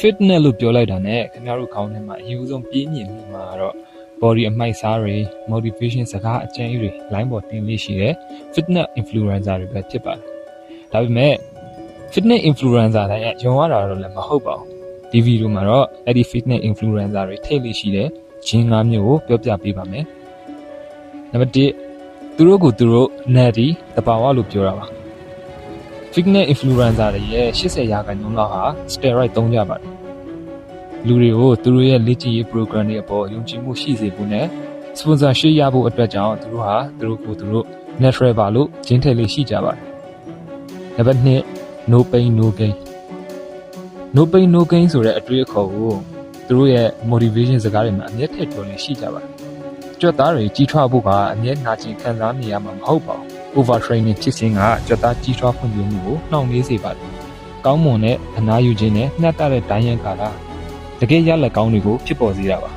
fitness လို့ပြောလိုက်တာ ਨੇ ခင်ဗျားတို့ခေါင်းထဲမှာအယူဆုံးပြင်းမြင်မိမှာတော့ body အမိုက်စားတွေ motivation စကားအကျဉ်းတွေ line ပေါ်တင်လေးရှိတယ် fitness influencer တွေပဲဖြစ်ပါတယ်ဒါပေမဲ့ fitness influencer တိုင်းကယုံရတာတော့လည်းမဟုတ်ပါဘူးဒီဗီဒီယိုမှာတော့အဲ့ဒီ fitness influencer တွေထိတ်လေးရှိတဲ့ဂျင်း၅မျိုးကိုပြောပြပေးပါမယ်နံပါတ်1သူတို့ကိုသူတို့ natty တဘာဝလို့ပြောတာပါ fitness influencer တွေရဲ့80ရာခိုင်နှုန်းလောက်ဟာ steroid သုံးကြပါတယ်လူတွေကိုသူတို့ရဲ့လေ့ကျင့်ရေး program တွေအပေါ်ယုံကြည်မှုရှိစေဖို့နဲ့ sponsorship ရဖို့အတွက်ကြောင့်သူတို့ဟာသူတို့ကိုသူတို့ natural ပါလို့ဂျင်းထည့်လေးရှိကြပါတယ်နံပါတ်2 no pain no gain no pain no gain ဆိုတဲ့အတွေးအခေါ်ကိုသူတို့ရဲ့ motivation စကားတွေမှာအမြဲထည့်ပြောနေရှိကြပါတယ်ကြွက်သားတွေကြီးထွားဖို့ကအမြဲနာကျင်ခံစားနေရမှာမဟုတ်ပါဘူး over training ဖြစ်ခြင်းကကြွက်သားကြီးထွားဖွံ့ဖြိုးမှုကိုနှောင့်နှေးစေပါတယ်ကောင်းမွန်တဲ့အနာယူခြင်းနဲ့မျှတတဲ့ဒိုင်းရန်ကာလာတကယ်ရလက်ကောင်းတွေကိုဖြစ်ပေါ်စေတာပါ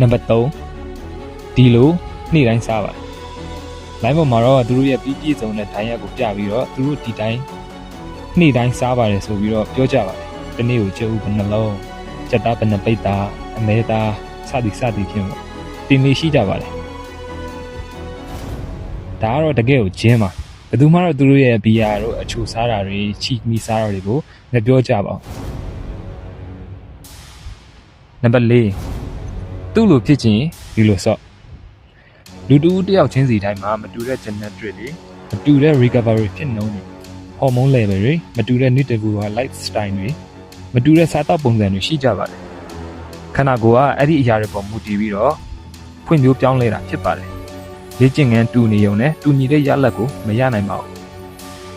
နံပါတ်3ဒီလိုနေ့တိုင်းစားပါတယ် line ပေါ်မှာတော့သူတို့ရဲ့ပြီးပြည့်စုံတဲ့ဒိုင်းရက်ကိုပြပြီးတော့သူတို့ဒီတိုင်းနေ့တိုင်းစားပါတယ်ဆိုပြီးတော့ပြောကြပါတယ်။ဒီနေ့ကိုကျုပ်ဘယ်နှလုံးစက်သားဘယ်နှပိတ်သားအမဲသားစသည်စသည်ဖြင့်ပေါ့တင်လေးရှိကြပါတယ်။ ဒါကတော့တကယ်ကိုဂျင်းပါဘယ်သူမှတော့သူတို့ရဲ့ဘီယာတို့အချိုစားတာတွေချီမီစားတာတွေကိုမပြောကြပါဘူး။နံပါတ်၄သူ့လိုဖြစ်ခြင်းဒီလိုဆော့လူတူတယောက်ချင်းစီတိုင်းမှာမတူတဲ့ genetic တွေမတူတဲ့ recovery ဖြစ်နှုန်းတွေ hormone level တွေမတူတဲ့ nutritious lifestyle တွေမတူတဲ့စားသောက်ပုံစံတွေရှိကြပါတယ်ခန္ဓာကိုယ်ကအဲ့ဒီအရာတွေပေါ်မူတည်ပြီးတော့ဖွံ့ဖြိုးပြောင်းလဲတာဖြစ်ပါတယ် လေ့ကျင့်ခန်းတူနေုံနဲ့တူညီတဲ့ရလဒ်ကိုမရနိုင်ပါဘူး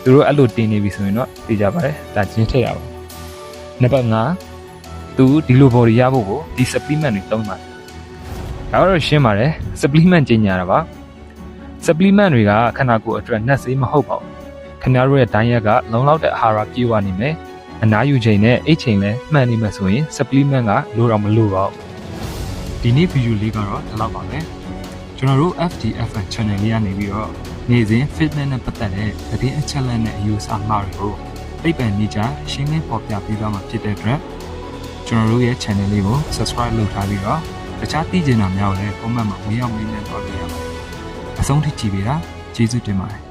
သူတို့အဲ့လိုတင်နေပြီဆိုရင်တော့သိကြပါတယ်ဒါချင်းထည့်ရပါနံပါတ်5သူဒီလို body ရဖို့ကိုဒီ supplement တွေသုံးပါတယ်ဒါကတော့ရှင်းပါတယ် supplement ကျင်ညာတာပါ supplement တွေကခန္ဓာကိုယ်အတွက်နှက်ဆေးမဟုတ်ပါဘူးခင်ဗျားတို့ရဲ့ဒိုင်းရက်ကလုံလောက်တဲ့အာဟာရပြည့်ဝနေမယ်အနားယူချိန်နဲ့အိတ်ချိန်လည်းမှန်နေမှဆိုရင် supplement ကလိုတော့မလိုပါဘူးဒီနေ့ဗီဒီယိုလေးကတော့ဒီလောက်ပါပဲ ကျွန်တော်တို့ FDFN channel လေးကနေပြီးတော့နေ့စဉ် fitness နဲ့ပတ်သက်တဲ့သတင်းအချက်အလက်နဲ့အယူအဆမှားတွေကိုသိပ္ပံနည်းကျရှင်းလင်းပေါ်ပြပေးသွားမှာဖြစ်တဲ့အတွက်ကျွန်တော်တို့ရဲ့ channel လေးကို subscribe လုပ်ထားပြီးတော့တခြားသိကျင်တာများကိုလည်း comment မှာဝင်ရောက်မေးမြန်းတော့လို့ရပါတယ်။အဆုံးထိကြည့်ပေးတာကျေးဇူးတင်ပါတယ်